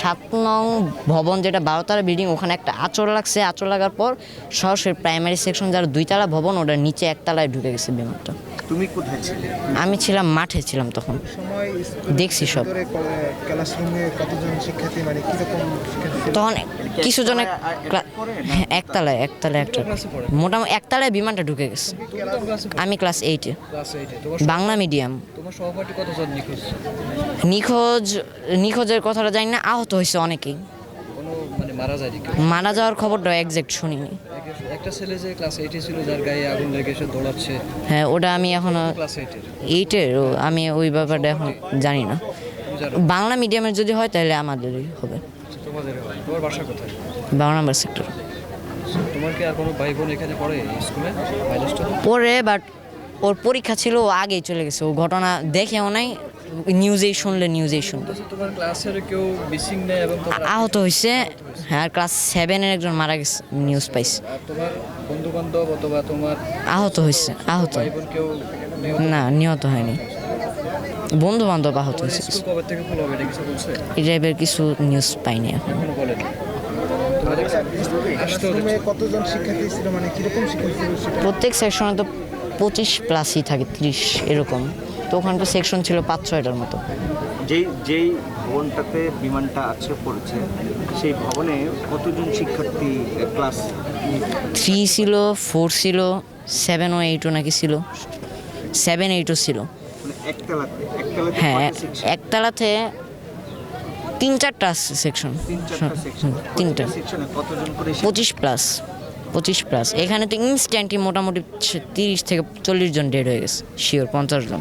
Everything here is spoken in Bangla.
সাত নং ভবন যেটা বারোতলা বিল্ডিং ওখানে একটা আচর লাগছে। আচর লাগার পর সরাসরি প্রাইমারি সেকশন যারা দুইতলা ভবন, ওটার নিচে একতলায় ঢুকে গেছে বিমানটা। তুমি কোথায় ছিলে? আমি ছিলাম মাঠে ছিলাম তখন। দেখছি সব। ক্লাসরুমে কতজন শিক্ষার্থী? মানে কীরকম তখন কিছু জনে একতলায় আর একটা হ্যাঁ, একতলায় একতলায় একটা মোটামুটি একতলায় বিমানটা ঢুকে গেছে। আমি ক্লাস এইটে বাংলা মিডিয়াম। নিখোঁজ? নিখোঁজ নিখোঁজের কথাটা জানি না আহত হয়েছে অনেকেই। মানে মারা যাওয়ার খবরটা একজ্যাক্ট শুনিনি। একটা ছেলে যে ক্লাস এইটে ছিল যার গায়ে আগুন লেগে এসে দৌড়াচ্ছে। হ্যাঁ ওটা আমি এখনও ক্লাস এইটের এইটের আমি ওই ব্যাপারটা এখন জানি না। বাংলা মিডিয়ামের যদি হয় তাহলে আমাদেরই হবে। আচ্ছা, তোমাদের তোমার বাসা কোথায়? বারো নাম্বার সেক্টর তোমার কি আর কোনো ভাই বোন এখানে পড়ে স্কুলে পরে বাট ওর পরীক্ষা ছিল ও আগেই চলে গেছে। ও ঘটনা দেখেও নাই নিউজেই শুনলে নিউজেই শুনতো তোমার ক্লাসের কেউ মিসিং নেই এবং আহত হয়েছে হ্যাঁ আর ক্লাস সেভেনের একজন মারা গেছে নিউজ পাইছে। তোমার বন্ধু বান্ধব অথবা তোমার আহত হয়েছে আহত? না নিহত হয়নি। বন্ধু বান্ধব আহত হয়েছে এই টাইপের কিছু নিউজ পাইনি এখন। মানে প্রত্যেক সেকশনে তো পঁচিশ প্লাসই থাকে ত্রিশ এরকম। তো ওখানে তো সেকশন ছিল পাঁচ ছয়টার মতো। যেই যেই ভবনটাতে বিমানটা আছে পড়েছে সেই ভবনে কতজন শিক্ষার্থী ক্লাস থ্রি ছিল ফোর ছিল সেভেন ও এইটও নাকি ছিল। সেভেন এইটও ছিল। মানে হ্যাঁ একতলাতে তিন চারটা সেকশন সেকশন তিনটা? পঁচিশ প্লাস পঁচিশ প্লাস এখানে তো ইনস্ট্যান্টই মোটামুটি তিরিশ থেকে চল্লিশ জন ডেড হয়ে গেছে শিওর পঞ্চাশ জন।